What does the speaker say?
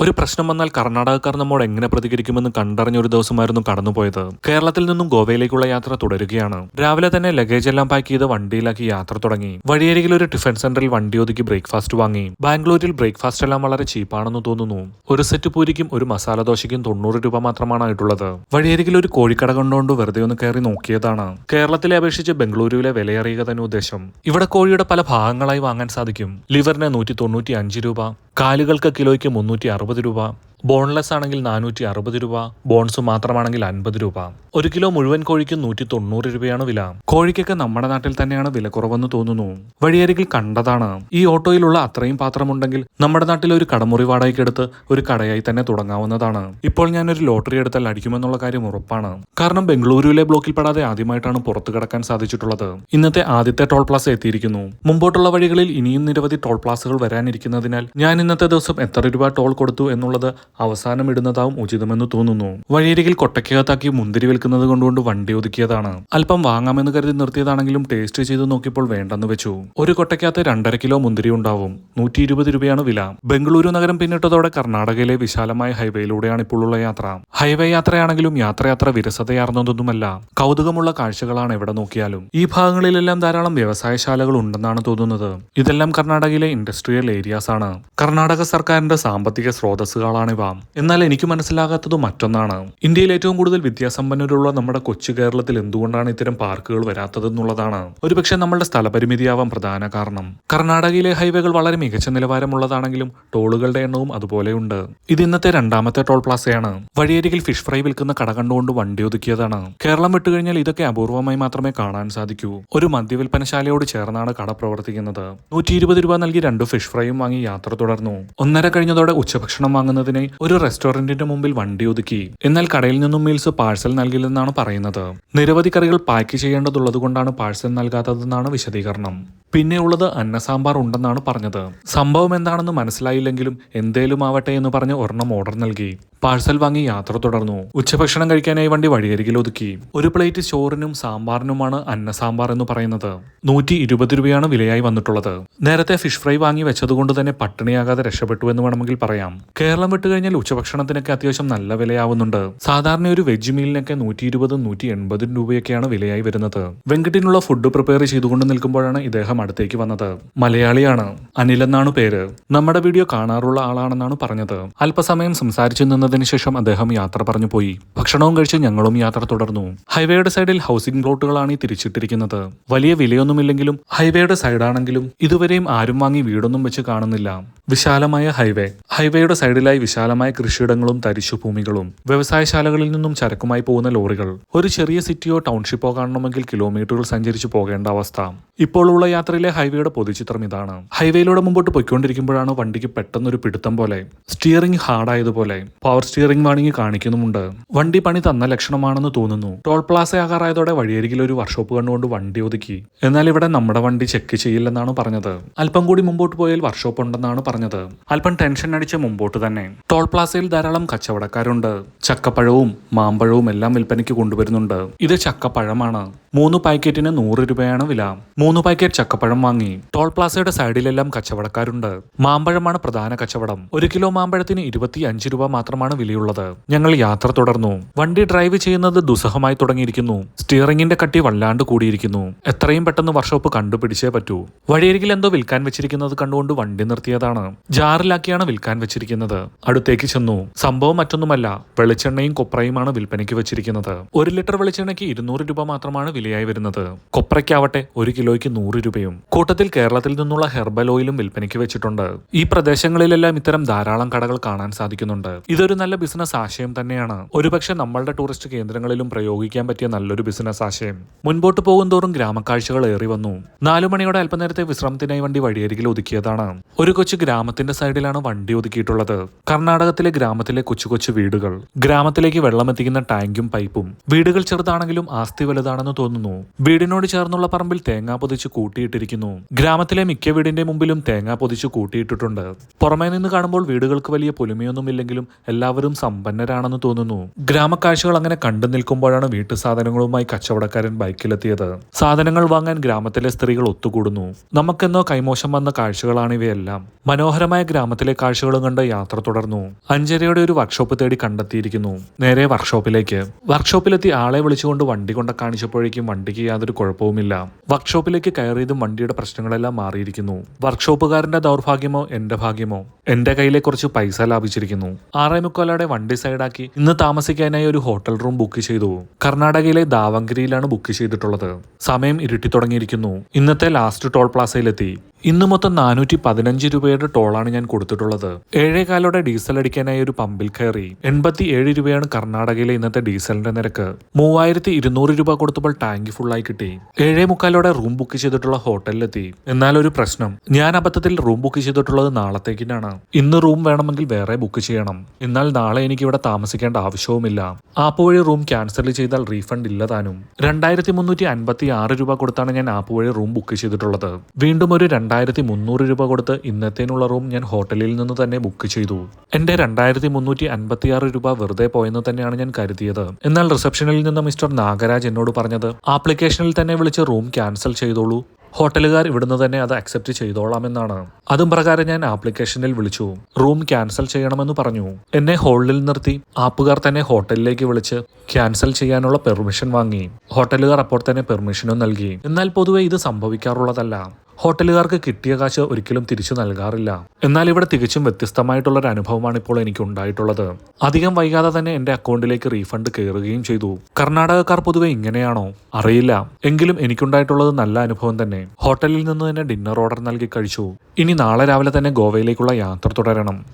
ഒരു പ്രശ്നം വന്നാൽ കർണാടകക്കാർ നമ്മോട് എങ്ങനെ പ്രതികരിക്കുമെന്ന് കണ്ടറിഞ്ഞ ഒരു ദിവസമായിരുന്നു കടന്നുപോയത്. കേരളത്തിൽ നിന്നും ഗോവയിലേക്കുള്ള യാത്ര തുടരുകയാണ്. രാവിലെ തന്നെ ലഗേജ് എല്ലാം പാക്ക് ചെയ്ത് വണ്ടിയിലാക്കി യാത്ര തുടങ്ങി. വഴിയരികിൽ ഒരു ടിഫൻ സെന്ററിൽ വണ്ടി ഒതുക്കി ബ്രേക്ക്ഫാസ്റ്റ് വാങ്ങി. ബാംഗ്ലൂരിൽ ബ്രേക്ക്ഫാസ്റ്റ് എല്ലാം വളരെ ചീപ്പാണെന്ന് തോന്നുന്നു. ഒരു സെറ്റ് പൂരിക്കും ഒരു മസാല ദോശയ്ക്കും തൊണ്ണൂറ് രൂപ മാത്രമാണ് ആയിട്ടുള്ളത്. വഴിയരികിൽ ഒരു കോഴിക്കട കണ്ടുകൊണ്ട് വെറുതെ ഒന്ന് കയറി നോക്കിയതാണ്. കേരളത്തിലെ അപേക്ഷിച്ച് ബംഗളൂരുവിലെ വിലയറിയുക തന്നെ ഉദ്ദേശം. ഇവിടെ കോഴിയുടെ പല ഭാഗങ്ങളായി വാങ്ങാൻ സാധിക്കും. ലിവറിന് നൂറ്റി തൊണ്ണൂറ്റി അഞ്ച് രൂപ കാലുകൾക്ക് കിലോയ്ക്ക് മുന്നൂറ്റി അറുപത് രൂപ. ബോൺലെസ് ആണെങ്കിൽ നാനൂറ്റി അറുപത് രൂപ ബോൺസ് മാത്രമാണെങ്കിൽ അൻപത് രൂപ. ഒരു കിലോ മുഴുവൻ കോഴിക്ക് നൂറ്റി തൊണ്ണൂറ് രൂപയാണ് വില. കോഴിക്കൊക്കെ നമ്മുടെ നാട്ടിൽ തന്നെയാണ് വില കുറവെന്ന് തോന്നുന്നു. വഴിയരികിൽ കണ്ടതാണ്. ഈ ഓട്ടോയിലുള്ള അത്രയും പാത്രമുണ്ടെങ്കിൽ നമ്മുടെ നാട്ടിൽ ഒരു കടമുറി വാടകയ്ക്ക് എടുത്ത് ഒരു കടയായി തന്നെ തുടങ്ങാവുന്നതാണ്. ഇപ്പോൾ ഞാൻ ഒരു ലോട്ടറി എടുത്താൽ അടിക്കുമെന്നുള്ള കാര്യം ഉറപ്പാണ്. കാരണം ബംഗളൂരുവിലെ ബ്ലോക്കിൽ പെടാതെ ആദ്യമായിട്ടാണ് പുറത്തു കടക്കാൻ സാധിച്ചിട്ടുള്ളത്. ഇന്നത്തെ ആദ്യത്തെ ടോൾ പ്ലാസ എത്തിയിരിക്കുന്നു. മുമ്പോട്ടുള്ള വഴികളിൽ ഇനിയും നിരവധി ടോൾ പ്ലാസകൾ വരാനിരിക്കുന്നതിനാൽ ഞാൻ ഇന്നത്തെ ദിവസം എത്ര രൂപ ടോൾ കൊടുത്തു എന്നുള്ളത് അവസാനം ഇടുന്നതാവും ഉചിതമെന്ന് തോന്നുന്നു. വഴിയരികിൽ കൊട്ടയ്ക്കകത്താക്കി മുന്തിരി വിൽക്കുന്നത് കൊണ്ടുകൊണ്ട് വണ്ടി ഒതുക്കിയതാണ്. അല്പം വാങ്ങാമെന്ന് കരുതി നിർത്തിയതാണെങ്കിലും ടേസ്റ്റ് ചെയ്ത് നോക്കിയപ്പോൾ വേണ്ടെന്ന് വെച്ചു. ഒരു കൊട്ടയ്ക്കകത്ത് രണ്ടര കിലോ മുന്തിരി ഉണ്ടാവും. നൂറ്റി ഇരുപത് രൂപയാണ് വില. ബംഗളൂരു നഗരം പിന്നിട്ടതോടെ കർണാടകയിലെ വിശാലമായ ഹൈവേയിലൂടെയാണ് ഇപ്പോഴുള്ള യാത്ര. ഹൈവേ യാത്രയാണെങ്കിലും യാത്രയാത്ര വിരസതയാർന്നതൊന്നുമല്ല. കൗതുകമുള്ള കാഴ്ചകളാണ് എവിടെ നോക്കിയാലും. ഈ ഭാഗങ്ങളിലെല്ലാം ധാരാളം വ്യവസായശാലകൾ ഉണ്ടെന്നാണ് തോന്നുന്നത്. ഇതെല്ലാം കർണാടകയിലെ ഇൻഡസ്ട്രിയൽ ഏരിയാസ് ആണ്. കർണാടക സർക്കാരിന്റെ സാമ്പത്തിക സ്രോതസ്സുകളാണിവ എന്നാൽ എനിക്ക് മനസ്സിലാകാത്തത് മറ്റൊന്നാണ്. ഇന്ത്യയിൽ ഏറ്റവും കൂടുതൽ വിദ്യാസമ്പന്നരുള്ള നമ്മുടെ കൊച്ചു കേരളത്തിൽ എന്തുകൊണ്ടാണ് ഇത്തരം പാർക്കുകൾ വരാത്തതെന്നുള്ളതാണ്. ഒരുപക്ഷെ നമ്മളുടെ സ്ഥലപരിമിതിയാവാം പ്രധാന കാരണം. കർണാടകയിലെ ഹൈവേകൾ വളരെ മികച്ച നിലവാരമുള്ളതാണെങ്കിലും ടോളുകളുടെ എണ്ണവും അതുപോലെയുണ്ട്. ഇത് ഇന്നത്തെ രണ്ടാമത്തെ ടോൾ പ്ലാസയാണ്. വഴിയരികിൽ ഫിഷ് ഫ്രൈ വിൽക്കുന്ന കട കണ്ടുകൊണ്ട് വണ്ടി ഒതുക്കിയതാണ്. കേരളം വിട്ടുകഴിഞ്ഞാൽ ഇതൊക്കെ അപൂർവമായി മാത്രമേ കാണാൻ സാധിക്കൂ. ഒരു മദ്യവിൽപ്പനശാലയോട് ചേർന്നാണ് കട പ്രവർത്തിക്കുന്നത്. നൂറ്റി ഇരുപത് രൂപ നൽകി രണ്ട് ഫിഷ് ഫ്രൈയും വാങ്ങി യാത്ര തുടർന്നു. ഒന്നര കഴിഞ്ഞതോടെ ഉച്ചഭക്ഷണം വാങ്ങുന്നതിനായി ഒരു റെസ്റ്റോറന്റിന്റെ മുമ്പിൽ വണ്ടി ഒതുക്കി. എന്നാൽ കടയിൽ നിന്നും മീൽസ് പാഴ്സൽ നൽകില്ലെന്നാണ് പറയുന്നത്. നിരവധി കറികൾ പാക്ക് ചെയ്യേണ്ടതുള്ളത് കൊണ്ടാണ് പാഴ്സൽ നൽകാത്തതെന്നാണ് വിശദീകരണം. പിന്നെയുള്ളത് അന്ന സാമ്പാർ ഉണ്ടെന്നാണ് പറഞ്ഞത്. സംഭവം എന്താണെന്ന് മനസ്സിലായില്ലെങ്കിലും എന്തേലും ആവട്ടെ എന്ന് പറഞ്ഞ് ഒരെണ്ണം ഓർഡർ നൽകി. പാഴ്സൽ വാങ്ങി യാത്ര തുടർന്നു. ഉച്ചഭക്ഷണം കഴിക്കാനായി വണ്ടി വഴിയരികിൽ ഒതുക്കി. ഒരു പ്ലേറ്റ് ചോറിനും സാമ്പാറിനുമാണ് അന്ന സാമ്പാർ എന്ന് പറയുന്നത്. നൂറ്റി ഇരുപത് രൂപയാണ് വിലയായി വന്നിട്ടുള്ളത്. നേരത്തെ ഫിഷ് ഫ്രൈ വാങ്ങി വെച്ചതുകൊണ്ട് തന്നെ പട്ടിണിയാകാതെ രക്ഷപ്പെട്ടു എന്ന് വേണമെങ്കിൽ പറയാം. കേരളം വിട്ടുകഴിഞ്ഞാൽ ഉച്ചഭക്ഷണത്തിനൊക്കെ അത്യാവശ്യം നല്ല വിലയാവുന്നുണ്ട്. സാധാരണ ഒരു വെജ് മീലിനൊക്കെ നൂറ്റി ഇരുപതും നൂറ്റി എൺപതും രൂപയൊക്കെയാണ് വിലയായി വരുന്നത്. വെങ്കട്ടിനുള്ള ഫുഡ് പ്രിപ്പയർ ചെയ്തുകൊണ്ട് നിൽക്കുമ്പോഴാണ് ഇദ്ദേഹം അടുത്തേക്ക് വന്നത്. മലയാളിയാണ്. അനിൽ എന്നാണ് പേര്. നമ്മുടെ വീഡിയോ കാണാറുള്ള ആളാണെന്നാണ് പറഞ്ഞത്. അല്പസമയം സംസാരിച്ചു നിന്നതിന് ശേഷം അദ്ദേഹം യാത്ര പറഞ്ഞു പോയി. ഭക്ഷണവും കഴിച്ച് ഞങ്ങളും യാത്ര തുടർന്നു. ഹൈവേയുടെ സൈഡിൽ ഹൗസിംഗ് പ്ലോട്ടുകളാണ് ഈ തിരിച്ചിട്ടിരിക്കുന്നത്. വലിയ വിലയൊന്നുമില്ലെങ്കിലും ഹൈവേയുടെ സൈഡാണെങ്കിലും ഇതുവരെയും ആരും വാങ്ങി വീടൊന്നും വെച്ച് കാണുന്നില്ല. വിശാലമായ ഹൈവേ. ഹൈവേയുടെ സൈഡിലായി വിശാലമായ കൃഷിയിടങ്ങളും തരിശുഭൂമികളും. വ്യവസായശാലകളിൽ നിന്നും ചരക്കുമായി പോകുന്ന ലോറികൾ. ഒരു ചെറിയ സിറ്റിയോ ടൗൺഷിപ്പോ കാണണമെങ്കിൽ കിലോമീറ്ററുകൾ സഞ്ചരിച്ചു പോകേണ്ട അവസ്ഥ. ഇപ്പോഴുള്ള യാത്രയിലെ ഹൈവേയുടെ പൊതുചിത്രം ഇതാണ്. ഹൈവേയിലൂടെ മുമ്പോട്ട് പൊയ്ക്കൊണ്ടിരിക്കുമ്പോഴാണ് വണ്ടിക്ക് പെട്ടെന്നൊരു പിടുത്തം പോലെ. സ്റ്റിയറിംഗ് ഹാർഡായതുപോലെ. പവർ സ്റ്റിയറിംഗ് വാണിങ്ങി കാണിക്കുന്നുമുണ്ട്. വണ്ടി പണി തന്ന ലക്ഷണമാണെന്ന് തോന്നുന്നു. ടോൾ പ്ലാസ ആകാറായതോടെ വഴിയരികിൽ ഒരു വർക്ക്ഷോപ്പ് കണ്ടുകൊണ്ട് വണ്ടി ഒതുക്കി. എന്നാൽ ഇവിടെ നമ്മുടെ വണ്ടി ചെക്ക് ചെയ്യില്ലെന്നാണ് പറഞ്ഞത്. അല്പം കൂടി മുമ്പോട്ട് പോയാൽ വർക്ക്ഷോപ്പ് ഉണ്ടെന്നാണ് പറഞ്ഞത്. അല്പം ടെൻഷൻ അടിച്ച് മുമ്പോട്ട് തന്നെ. ടോൾ പ്ലാസയിൽ ധാരാളം കച്ചവടക്കാരുണ്ട്. ചക്കപ്പഴവും മാമ്പഴവും എല്ലാം വിൽപ്പനയ്ക്ക് കൊണ്ടുവരുന്നുണ്ട്. ഇത് ചക്കപ്പഴമാണ്. മൂന്ന് പാക്കറ്റിന് നൂറ് രൂപയാണ് വില. മൂന്ന് പാക്കറ്റ് ചക്കപ്പഴം വാങ്ങി ടോൾ പ്ലാസയുടെ സൈഡിലെല്ലാം കച്ചവടക്കാരുണ്ട്. മാമ്പഴമാണ് പ്രധാന കച്ചവടം. ഒരു കിലോ മാമ്പഴത്തിന് ഇരുപത്തി അഞ്ച് രൂപ മാത്രമാണ് വിലയുള്ളത്. ഞങ്ങൾ യാത്ര തുടർന്നു. വണ്ടി ഡ്രൈവ് ചെയ്യുന്നത് ദുസ്സഹമായി തുടങ്ങിയിരിക്കുന്നു. സ്റ്റിയറിംഗിന്റെ കട്ടി വല്ലാണ്ട് കൂടിയിരിക്കുന്നു. എത്രയും പെട്ടെന്ന് വർക്ക്ഷോപ്പ് കണ്ടുപിടിച്ചേ പറ്റൂ. വഴിയരികിൽ എന്തോ വിൽക്കാൻ വെച്ചിരിക്കുന്നത് കണ്ടുകൊണ്ട് വണ്ടി നിർത്തിയതാണ്. ജാറിലാക്കിയാണ് വിൽക്കാൻ വെച്ചിരിക്കുന്നത്. അടുത്തേക്ക് ചെന്നു. സംഭവം മറ്റൊന്നുമല്ല വെളിച്ചെണ്ണയും കൊപ്രയുമാണ് വിൽപ്പനയ്ക്ക് വെച്ചിരിക്കുന്നത്. ഒരു ലിറ്റർ വെളിച്ചെണ്ണയ്ക്ക് ഇരുന്നൂറ് രൂപ മാത്രമാണ് വിലയായി വരുന്നത്. കൊപ്രയ്ക്കാവട്ടെ ഒരു കിലോയ്ക്ക് നൂറ് രൂപയും. കൂട്ടത്തിൽ കേരളത്തിൽ നിന്നുള്ള ഹെർബൽ ഓയിലും വിൽപ്പനയ്ക്ക് വെച്ചിട്ടുണ്ട്. ഈ പ്രദേശങ്ങളിലെല്ലാം ഇത്തരം ധാരാളം കടകൾ കാണാൻ സാധിക്കുന്നുണ്ട്. ഇതൊരു നല്ല ബിസിനസ് ആശയം തന്നെയാണ്. ഒരുപക്ഷെ നമ്മളുടെ ടൂറിസ്റ്റ് കേന്ദ്രങ്ങളിലും പ്രയോഗിക്കാൻ പറ്റിയ നല്ലൊരു ബിസിനസ് ആശയം. മുൻപോട്ട് പോകുന്തോറും ഗ്രാമക്കാഴ്ചകൾ ഏറി വന്നു നാലു മണിയോടെ അല്പനേരത്തെ വിശ്രമത്തിനായി വണ്ടി വഴിയരികിൽ ഒതുക്കിയതാണ്. ഒരു കൊച്ചു ഗ്രാമത്തിന്റെ സൈഡിലാണ് വണ്ടി ഒതുക്കിയിട്ടുള്ളത്. കർണാടകത്തിലെ ഗ്രാമത്തിലെ കൊച്ചു കൊച്ചു വീടുകൾ. ഗ്രാമത്തിലേക്ക് വെള്ളം എത്തിക്കുന്ന ടാങ്കും പൈപ്പും. വീടുകൾ ചെറുതാണെങ്കിലും ആസ്തി വലുതാണെന്ന് തോന്നുന്നു. വീടിനോട് ചേർന്നുള്ള പറമ്പിൽ തേങ്ങാ പൊതിച്ച് കൂട്ടിയിട്ടിരിക്കുന്നു. ഗ്രാമത്തിലെ മിക്ക വീടിന്റെ മുമ്പിലും തേങ്ങാ പൊതിച്ച് കൂട്ടിയിട്ടിട്ടുണ്ട്. പുറമേ നിന്ന് കാണുമ്പോൾ വീടുകൾക്ക് വലിയ പൊലിമയൊന്നുമില്ലെങ്കിലും എല്ലാം എല്ലാവരും സമ്പന്നരാണെന്ന് തോന്നുന്നു. ഗ്രാമക്കാഴ്ചകൾ അങ്ങനെ കണ്ടു നിൽക്കുമ്പോഴാണ് വീട്ടു സാധനങ്ങളുമായി കച്ചവടക്കാരൻ ബൈക്കിലെത്തിയത്. സാധനങ്ങൾ വാങ്ങാൻ ഗ്രാമത്തിലെ സ്ത്രീകൾ ഒത്തുകൂടുന്നു. നമുക്കെന്നോ കൈമോശം വന്ന കാഴ്ചകളാണ് ഇവയെല്ലാം. മനോഹരമായ ഗ്രാമത്തിലെ കാഴ്ചകളും കണ്ട് യാത്ര തുടർന്നു. അഞ്ചരയുടെ ഒരു വർക്ക്ഷോപ്പ് തേടി കണ്ടെത്തിയിരിക്കുന്നു. നേരെ വർക്ക്ഷോപ്പിലേക്ക് വർക്ക്ഷോപ്പിലെത്തി ആളെ വിളിച്ചുകൊണ്ട് വണ്ടി കൊണ്ട കാണിച്ചപ്പോഴേക്കും വണ്ടിക്ക് യാതൊരു കുഴപ്പവുമില്ല. വർക്ക്ഷോപ്പിലേക്ക് കയറിയതും വണ്ടിയുടെ പ്രശ്നങ്ങളെല്ലാം മാറിയിരിക്കുന്നു. വർക്ക്ഷോപ്പുകാരന്റെ ദൗർഭാഗ്യമോ എന്റെ ഭാഗ്യമോ? എന്റെ കയ്യിലെ കുറച്ച് പൈസ ലാഭിച്ചിരിക്കുന്നു. ആറേ മുക്കാലോടെ വണ്ടി സൈഡാക്കി ഇന്ന് താമസിക്കാനായി ഒരു ഹോട്ടൽ റൂം ബുക്ക് ചെയ്തു. കർണാടകയിലെ ദാവങ്കരിയിലാണ് ബുക്ക് ചെയ്തിട്ടുള്ളത്. സമയം ഇരുട്ടി തുടങ്ങിയിരിക്കുന്നു ഇന്നത്തെ ലാസ്റ്റ് ടോൾ പ്ലാസയിലെത്തി ഇന്ന് മൊത്തം നാനൂറ്റി പതിനഞ്ച് രൂപയുടെ ടോളാണ് ഞാൻ കൊടുത്തിട്ടുള്ളത്. ഏഴേകാലോടെ ഡീസൽ അടിക്കാനായി ഒരു പമ്പിൽ കയറി എൺപത്തി ഏഴ് രൂപയാണ് കർണാടകയിലെ ഇന്നത്തെ ഡീസലിന്റെ നിരക്ക്. മൂവായിരത്തി ഇരുന്നൂറ് രൂപ കൊടുത്തപ്പോൾ ടാങ്ക് ഫുള്ളായി കിട്ടി. ഏഴേ മുക്കാലോടെ റൂം ബുക്ക് ചെയ്തിട്ടുള്ള ഹോട്ടലിലെത്തി. എന്നാൽ ഒരു പ്രശ്നം ഞാൻ അബദ്ധത്തിൽ റൂം ബുക്ക് ചെയ്തിട്ടുള്ളത് നാളത്തേക്കിനാണ്. ഇന്ന് റൂം വേണമെങ്കിൽ വേറെ ബുക്ക് ചെയ്യണം. എന്നാൽ നാളെ എനിക്ക് ഇവിടെ താമസിക്കേണ്ട ആവശ്യവുമില്ല. ആപ്പ് വഴി റൂം ക്യാൻസൽ ചെയ്താൽ റീഫണ്ട് ഇല്ല താനും. രണ്ടായിരത്തി മുന്നൂറ്റി അൻപത്തി ആറ് രൂപ കൊടുത്താണ് ഞാൻ ആപ്പ് വഴി റൂം ബുക്ക് ചെയ്തിട്ടുള്ളത്. വീണ്ടും ഒരു രണ്ടായിരത്തി മുന്നൂറ് രൂപ കൊടുത്ത് ഇന്നത്തേനുള്ള റൂം ഞാൻ ഹോട്ടലിൽ നിന്ന് തന്നെ ബുക്ക് ചെയ്തു. എന്റെ രണ്ടായിരത്തി മുന്നൂറ്റി അൻപത്തി ആറ് രൂപ വെറുതെ പോയെന്ന് തന്നെയാണ് ഞാൻ കരുതിയത്. എന്നാൽ റിസപ്ഷനിൽ നിന്ന് മിസ്റ്റർ നാഗരാജ് എന്നോട് പറഞ്ഞത് ആപ്ലിക്കേഷനിൽ തന്നെ വിളിച്ച് റൂം ക്യാൻസൽ ചെയ്തോളൂ. ഹോട്ടലുകാർ ഇവിടുന്ന് തന്നെ അത് അക്സെപ്റ്റ് ചെയ്തോളാമെന്നാണ് അതും പ്രകാരം ഞാൻ ആപ്ലിക്കേഷനിൽ വിളിച്ചു. റൂം ക്യാൻസൽ ചെയ്യണമെന്ന് പറഞ്ഞു. എന്നെ ഹോളിൽ നിർത്തി. ആപ്പുകാർ തന്നെ ഹോട്ടലിലേക്ക് വിളിച്ച് ക്യാൻസൽ ചെയ്യാനുള്ള പെർമിഷൻ വാങ്ങി. ഹോട്ടലുകാർ അപ്പോൾ തന്നെ പെർമിഷനും നൽകി. എന്നാൽ പൊതുവെ ഇത് സംഭവിക്കാറുള്ളതല്ല. ഹോട്ടലുകാർക്ക് കിട്ടിയ കാശ് ഒരിക്കലും തിരിച്ചു നൽകാറില്ല. എന്നാൽ ഇവിടെ തികച്ചും വ്യത്യസ്തമായിട്ടുള്ള ഒരു അനുഭവമാണ് ഇപ്പോൾ എനിക്ക് ഉണ്ടായിട്ടുള്ളത്. അധികം വൈകാതെ തന്നെ എന്റെ അക്കൗണ്ടിലേക്ക് റീഫണ്ട് കയറുകയും ചെയ്തു. കർണാടകക്കാർ പൊതുവെ ഇങ്ങനെയാണോ? അറിയില്ല. എങ്കിലും എനിക്കുണ്ടായിട്ടുള്ളത് നല്ല അനുഭവം തന്നെ. ഹോട്ടലിൽ നിന്ന് തന്നെ ഡിന്നർ ഓർഡർ നൽകി കഴിച്ചു. ഇനി നാളെ രാവിലെ തന്നെ ഗോവയിലേക്കുള്ള യാത്ര തുടരണം.